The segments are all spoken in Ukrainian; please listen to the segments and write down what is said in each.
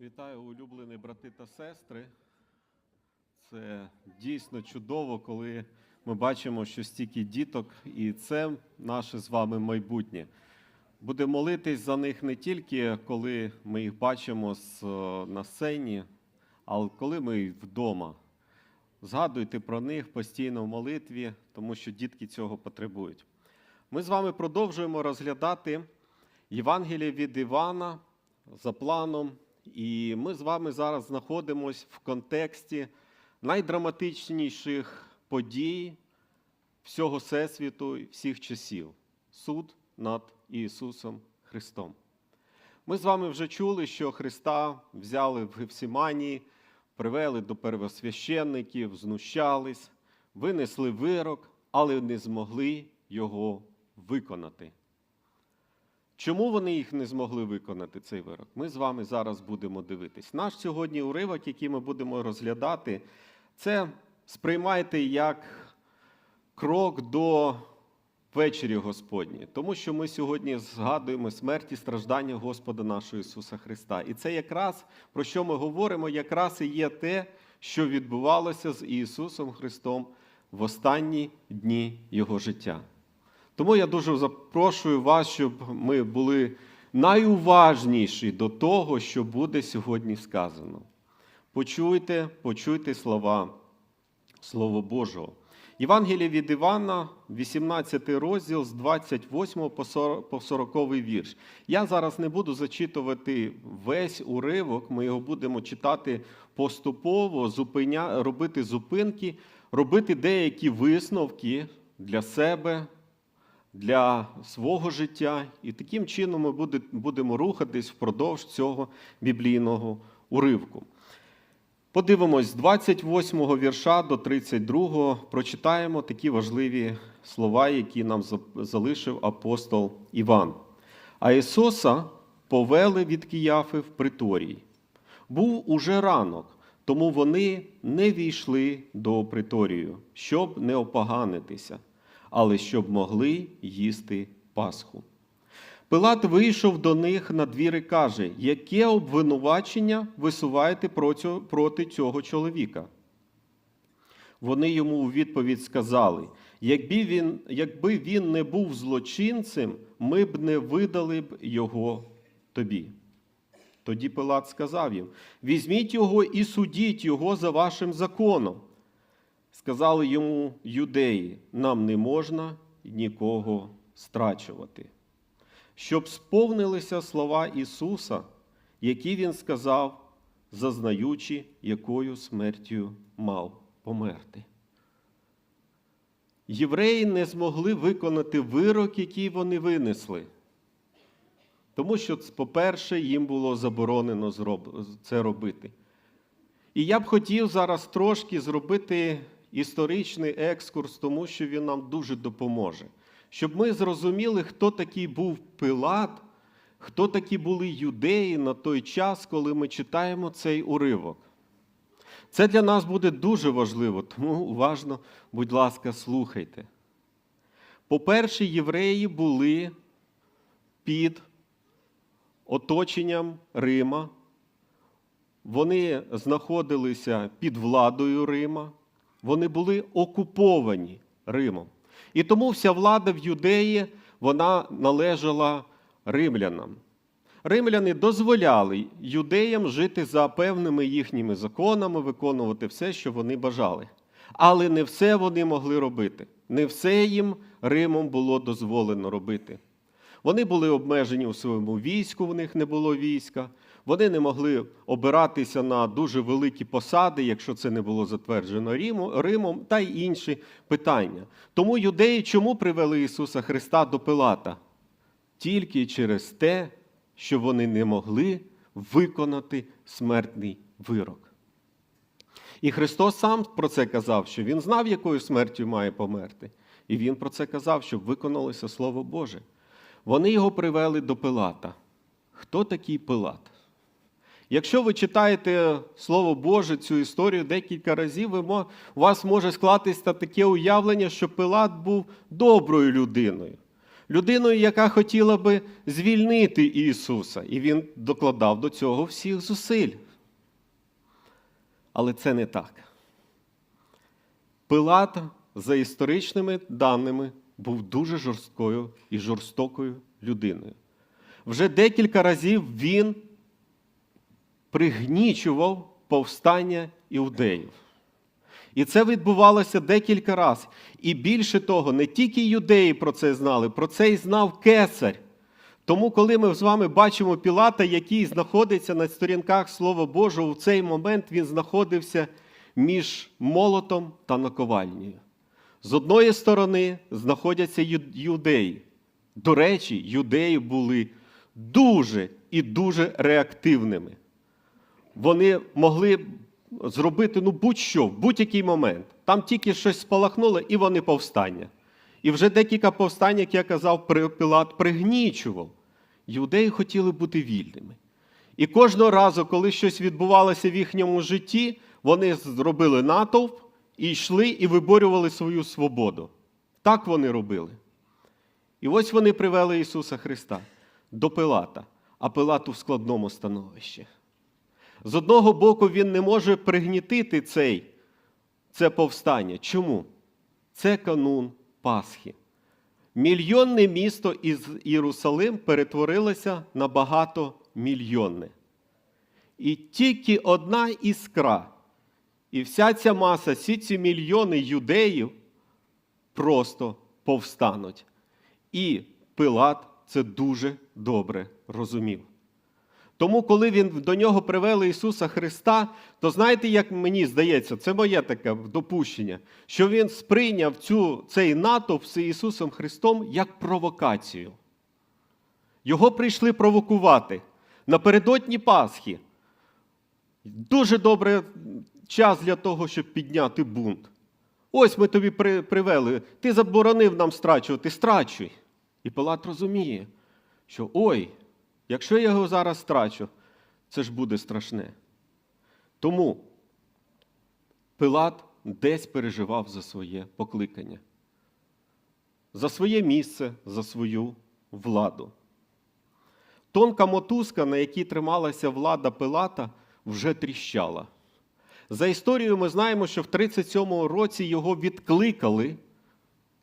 Вітаю, улюблені брати та сестри. Це дійсно чудово, коли ми бачимо, що стільки діток, і це наше з вами майбутнє. Будемо молитись за них не тільки коли ми їх бачимо на сцені, але коли ми вдома. Згадуйте про них постійно в молитві, тому що дітки цього потребують. Ми з вами продовжуємо розглядати Євангеліє від Івана за планом. І ми з вами зараз знаходимося в контексті найдраматичніших подій всього Всесвіту і всіх часів суд над Ісусом Христом. Ми з вами вже чули, що Христа взяли в Гефсиманії, привели до первосвященників, знущались, винесли вирок, але не змогли його виконати. Чому вони їх не змогли виконати цей вирок? Ми з вами зараз будемо дивитись. Наш сьогодні уривок, який ми будемо розглядати, це сприймайте як крок до вечері Господні, тому що ми сьогодні згадуємо смерть і страждання Господа нашого Ісуса Христа. І це якраз про що ми говоримо, якраз і є те, що відбувалося з Ісусом Христом в останні дні Його життя. Тому я дуже запрошую вас, щоб ми були найуважніші до того, що буде сьогодні сказано. Почуйте, почуйте слова Слова Божого. Євангеліє від Івана, 18 розділ з 28 по 40 вірш. Я зараз не буду зачитувати весь уривок, ми його будемо читати поступово, зупиня, робити зупинки, робити деякі висновки для себе, для свого життя. І таким чином ми будемо рухатись впродовж цього біблійного уривку. Подивимось з 28 вірша до 32 го прочитаємо такі важливі слова, які нам залишив апостол Іван. А Ісуса повели від Кияфи в приторій. Був уже ранок, тому вони не війшли до приторію, щоб не опоганитися, але щоб могли їсти Пасху. Пилат вийшов до них на двір і каже, яке обвинувачення висуваєте проти- цього чоловіка? Вони йому у відповідь сказали: якби він, якби він не був злочинцем, ми б не видали б його тобі. Тоді Пилат сказав їм: візьміть його і судіть його за вашим законом. Сказали йому юдеї: нам не можна нікого страчувати щоб сповнилися слова Ісуса, які Він сказав, зазнаючи, якою смертю мав померти. Євреї не змогли виконати вирок, який вони винесли. Тому що, по-перше, їм було заборонено це робити. І я б хотів зараз трошки зробити історичний екскурс, тому що він нам дуже допоможе. Щоб ми зрозуміли, хто такий був Пилат, хто такі були юдеї на той час, коли ми читаємо цей уривок. Це для нас буде дуже важливо, тому уважно, будь ласка, слухайте. По-перше, євреї були під оточенням Рима, вони знаходилися під владою Рима, вони були окуповані Римом. І тому вся влада в Юдеї вона належала римлянам. Римляни дозволяли юдеям жити за певними їхніми законами, виконувати все, що вони бажали. Але не все вони могли робити. Не все їм Римом було дозволено робити. Вони були обмежені у своєму війську, в них не було війська. Вони не могли обиратися на дуже великі посади, якщо це не було затверджено Римом, та й інші питання. Тому юдеї чому привели Ісуса Христа до Пилата? Тільки через те, що вони не могли виконати смертний вирок. І Христос сам про це казав, що Він знав, якою смертю має померти. І Він про це казав, щоб виконалося Слово Боже. Вони його привели до Пилата. Хто такий Пилат? Якщо ви читаєте Слово Боже, цю історію декілька разів, ви, у вас може склатися таке уявлення, що Пилат був доброю людиною. людиною, яка хотіла би звільнити Ісуса, і Він докладав до цього всіх зусиль. Але це не так. Пилат, за історичними даними, був дуже жорсткою і жорстокою людиною. Вже декілька разів він пригнічував повстання іудеїв. І це відбувалося декілька разів. І більше того, не тільки юдеї про це знали, про це і знав кесар. Тому, коли ми з вами бачимо Пілата, який знаходиться на сторінках Слова Божого, в цей момент він знаходився між молотом та наковальнею. З одної сторони знаходяться юдеї. До речі, юдеї були дуже і дуже реактивними. Вони могли зробити ну, будь-що, в будь-який момент. Там тільки щось спалахнуло, і вони повстання. І вже декілька повстань, як я казав, Пілат пригнічував. Юдеї хотіли бути вільними. І кожного разу, коли щось відбувалося в їхньому житті, вони зробили натовп і йшли і виборювали свою свободу. Так вони робили. І ось вони привели Ісуса Христа до Пилата, а Пилат у складному становищі. З одного боку, він не може пригнітити цей, це повстання. Чому? Це канун Пасхи. Мільйонне місто із Єрусалим перетворилося на багатомільйонне. І тільки одна іскра, і вся ця маса, всі ці мільйони юдеїв просто повстануть. І Пилат це дуже добре розумів. Тому, коли він до нього привели Ісуса Христа, то знаєте, як мені здається, це моє таке допущення, що він сприйняв цю, цей натовп з Ісусом Христом як провокацію. Його прийшли провокувати напередодні Пасхи. Дуже добре час для того, щоб підняти бунт. Ось ми тобі привели, ти заборонив нам страчувати, страчуй. І Пилат розуміє, що ой, якщо я його зараз страчу, це ж буде страшне. Тому Пилат десь переживав за своє покликання, за своє місце, за свою владу. Тонка мотузка, на якій трималася влада Пилата, вже тріщала. За історією ми знаємо, що в 37-му році його відкликали,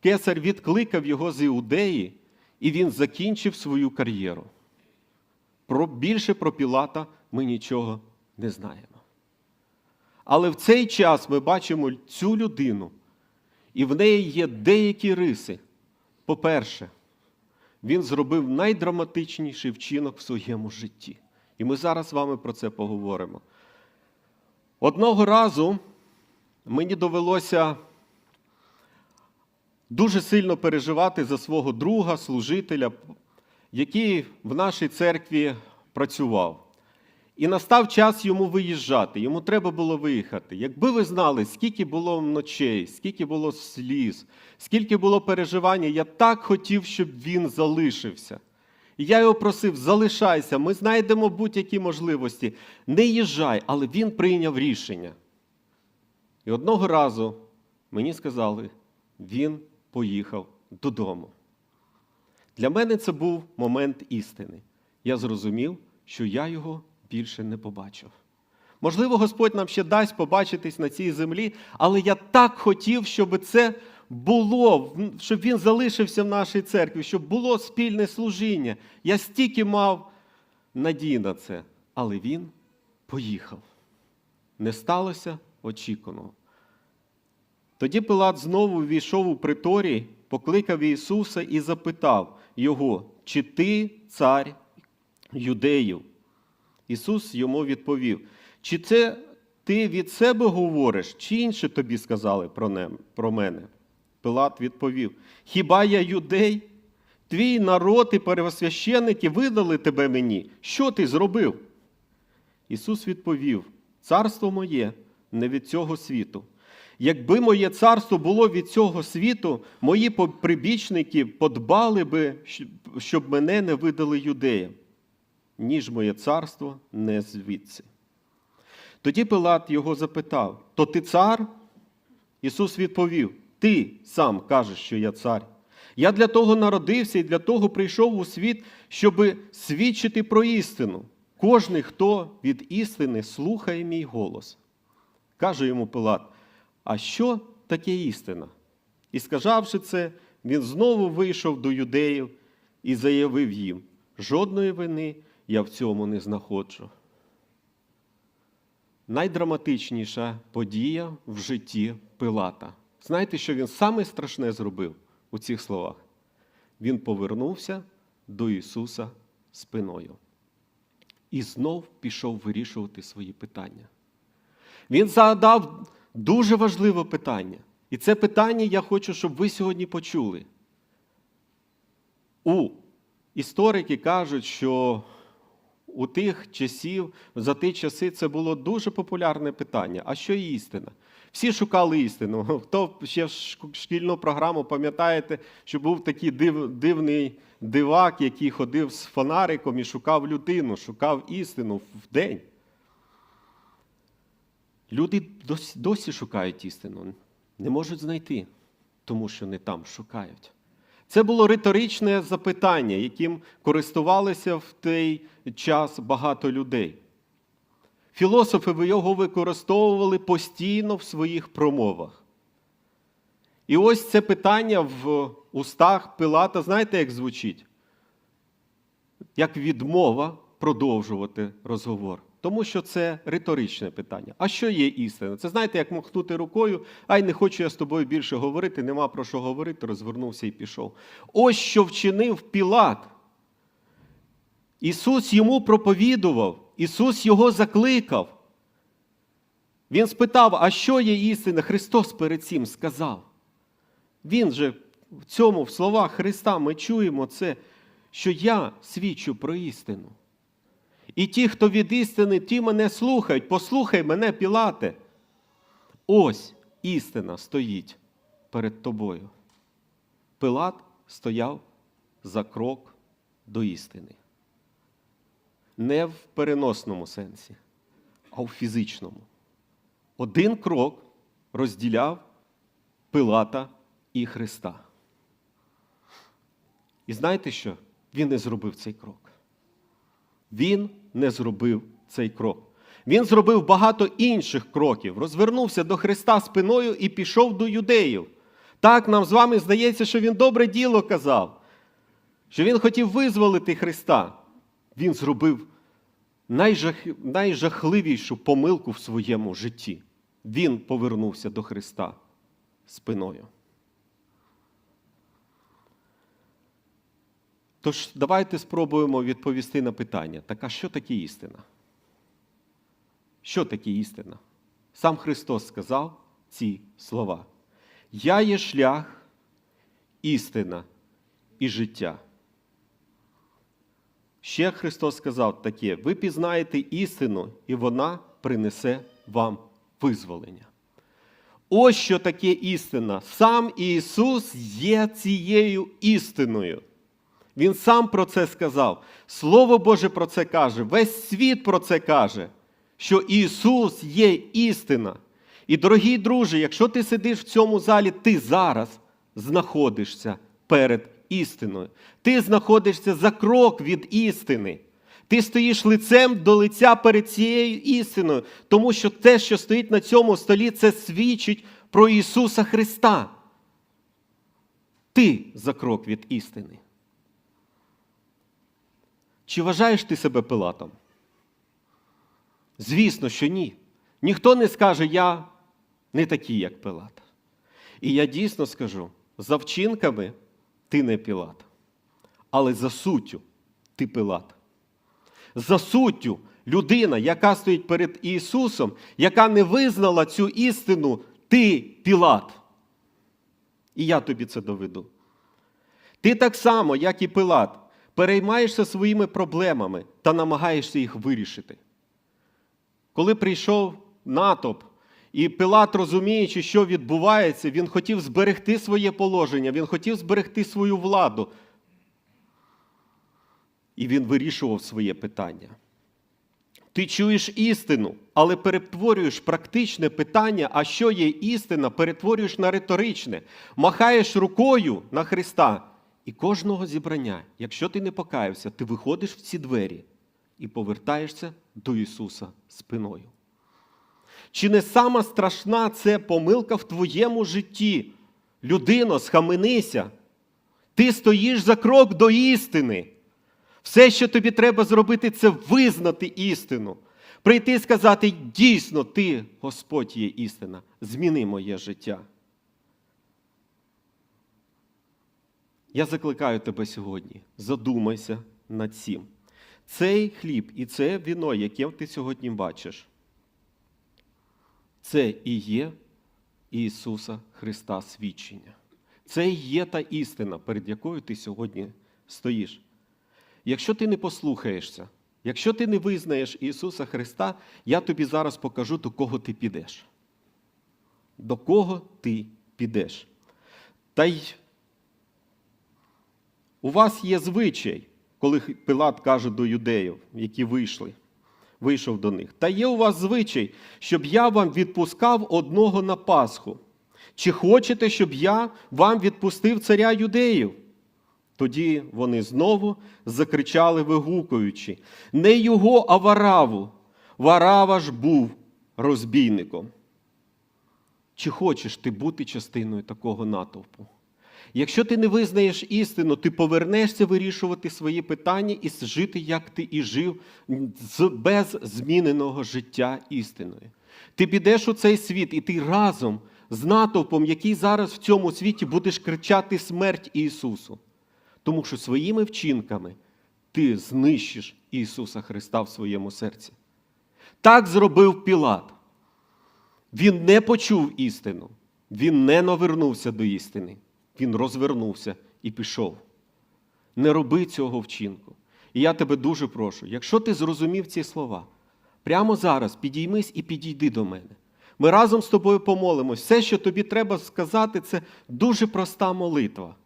кесар відкликав його з Іудеї, і він закінчив свою кар'єру. Про, більше про Пілата ми нічого не знаємо. Але в цей час ми бачимо цю людину, і в неї є деякі риси. По-перше, він зробив найдраматичніший вчинок в своєму житті. І ми зараз з вами про це поговоримо. Одного разу мені довелося дуже сильно переживати за свого друга, служителя, який в нашій церкві працював. І настав час йому виїжджати, йому треба було виїхати. Якби ви знали, скільки було ночей, скільки було сліз, скільки було переживання, я так хотів, щоб він залишився. І я його просив, залишайся, ми знайдемо будь-які можливості. Не їжджай, але він прийняв рішення. І одного разу мені сказали, він поїхав додому. Для мене це був момент істини. Я зрозумів, що я його більше не побачив. Можливо, Господь нам ще дасть побачитись на цій землі, але я так хотів, щоб це було, щоб він залишився в нашій церкві, щоб було спільне служіння. Я стільки мав надій на це, але він поїхав. Не сталося очікуваного. Тоді Пилат знову війшов у приторій, покликав Ісуса і запитав його, чи ти цар юдеїв? Ісус йому відповів: чи це ти від себе говориш, чи інше тобі сказали про не- про мене? Пилат відповів: Хіба я юдей? Твій народ і первосвященники видали тебе мені. Що ти зробив? Ісус відповів: Царство моє не від цього світу. Якби моє царство було від цього світу, мої прибічники подбали би, щоб мене не видали юдеям, ніж моє царство не звідси. Тоді Пилат його запитав: То ти цар? Ісус відповів: Ти сам кажеш, що я цар. Я для того народився і для того прийшов у світ, щоб свідчити про істину. Кожний, хто від істини слухає мій голос. Каже йому Пилат: А що таке істина? І сказавши це, він знову вийшов до юдеїв і заявив їм: жодної вини я в цьому не знаходжу. Найдраматичніша подія в житті Пилата. Знаєте, що він саме страшне зробив у цих словах? Він повернувся до Ісуса спиною і знов пішов вирішувати свої питання. Він задав дуже важливе питання. І це питання я хочу, щоб ви сьогодні почули. У історики кажуть, що у тих часів, за ті часи це було дуже популярне питання. А що істина? Всі шукали істину. Хто ще в шкільну програму пам'ятаєте, що був такий див, дивний дивак, який ходив з фонариком і шукав людину, шукав істину в день. Люди досі, досі шукають істину, не можуть знайти, тому що не там шукають. Це було риторичне запитання, яким користувалися в той час багато людей. Філософи його використовували постійно в своїх промовах. І ось це питання в устах Пилата, знаєте, як звучить? Як відмова продовжувати розговор. Тому що це риторичне питання. А що є істина? Це знаєте, як махнути рукою, ай, не хочу я з тобою більше говорити, нема про що говорити, розвернувся і пішов. Ось що вчинив Пілат. Ісус йому проповідував, Ісус його закликав. Він спитав, а що є істина? Христос перед цим сказав. Він же в цьому, в словах Христа, ми чуємо це, що я свідчу про істину. І ті, хто від істини, ті мене слухають. Послухай мене, Пілате. Ось істина стоїть перед тобою. Пилат стояв за крок до істини. Не в переносному сенсі, а в фізичному. Один крок розділяв Пилата і Христа. І знаєте що? Він не зробив цей крок. Він не зробив цей крок. Він зробив багато інших кроків, розвернувся до Христа спиною і пішов до юдеїв. Так нам з вами здається, що він добре діло казав, що він хотів визволити Христа. Він зробив найжах... найжахливішу помилку в своєму житті. Він повернувся до Христа спиною. Тож давайте спробуємо відповісти на питання: так а що таке істина? Що таке істина? Сам Христос сказав ці слова. Я є шлях, істина і життя. Ще Христос сказав таке: ви пізнаєте істину, і вона принесе вам визволення. Ось що таке істина. Сам Ісус є цією істиною. Він сам про це сказав. Слово Боже про це каже. Весь світ про це каже, що Ісус є істина. І, дорогі друзі, якщо ти сидиш в цьому залі, ти зараз знаходишся перед істиною. Ти знаходишся за крок від істини. Ти стоїш лицем до лиця перед цією істиною, тому що те, що стоїть на цьому столі, це свідчить про Ісуса Христа. Ти за крок від істини. Чи вважаєш ти себе Пилатом? Звісно, що ні. Ніхто не скаже, я не такий, як Пилат. І я дійсно скажу: за вчинками ти не Пілат, але за суттю ти Пилат. За суттю людина, яка стоїть перед Ісусом, яка не визнала цю істину, ти Пілат. І я тобі це доведу. Ти так само, як і Пилат, переймаєшся своїми проблемами та намагаєшся їх вирішити. Коли прийшов натовп, і Пилат, розуміючи, що відбувається, він хотів зберегти своє положення, він хотів зберегти свою владу. І він вирішував своє питання. Ти чуєш істину, але перетворюєш практичне питання, а що є істина, перетворюєш на риторичне, махаєш рукою на Христа. І кожного зібрання, якщо ти не покаявся, ти виходиш в ці двері і повертаєшся до Ісуса спиною. Чи не сама страшна це помилка в твоєму житті? Людино, схаменися. Ти стоїш за крок до істини. Все, що тобі треба зробити, це визнати істину. Прийти і сказати, дійсно, ти, Господь, є істина. Зміни моє життя. Я закликаю тебе сьогодні, задумайся над цим. Цей хліб і це віно, яке ти сьогодні бачиш, це і є Ісуса Христа свідчення. Це і є та істина, перед якою ти сьогодні стоїш. Якщо ти не послухаєшся, якщо ти не визнаєш Ісуса Христа, я тобі зараз покажу, до кого ти підеш. До кого ти підеш. Та й у вас є звичай, коли Пилат каже до юдеїв, які вийшли, вийшов до них. Та є у вас звичай, щоб я вам відпускав одного на Пасху. Чи хочете, щоб я вам відпустив царя юдеїв? Тоді вони знову закричали, вигукуючи: не його, а вараву. Варава ж був розбійником. Чи хочеш ти бути частиною такого натовпу? Якщо ти не визнаєш істину, ти повернешся вирішувати свої питання і жити, як ти і жив, без зміненого життя істиною. Ти підеш у цей світ, і ти разом з натовпом, який зараз в цьому світі будеш кричати смерть Ісусу. Тому що своїми вчинками ти знищиш Ісуса Христа в своєму серці. Так зробив Пілат. Він не почув істину, він не навернувся до істини. Він розвернувся і пішов. Не роби цього вчинку. І я тебе дуже прошу, якщо ти зрозумів ці слова, прямо зараз підіймись і підійди до мене. Ми разом з тобою помолимось. Все, що тобі треба сказати, це дуже проста молитва.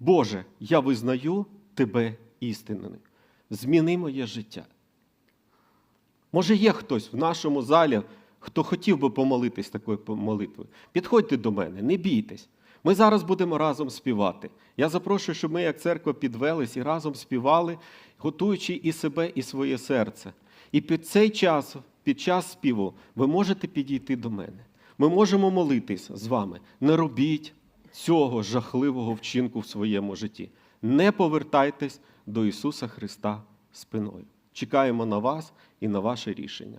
Боже, я визнаю тебе істинним. Зміни моє життя. Може, є хтось в нашому залі, хто хотів би помолитись такою молитвою. Підходьте до мене, не бійтесь. Ми зараз будемо разом співати. Я запрошую, щоб ми, як церква, підвелись і разом співали, готуючи і себе, і своє серце. І під цей час, під час співу, ви можете підійти до мене. Ми можемо молитись з вами. Не робіть цього жахливого вчинку в своєму житті. Не повертайтесь до Ісуса Христа спиною. Чекаємо на вас і на ваше рішення.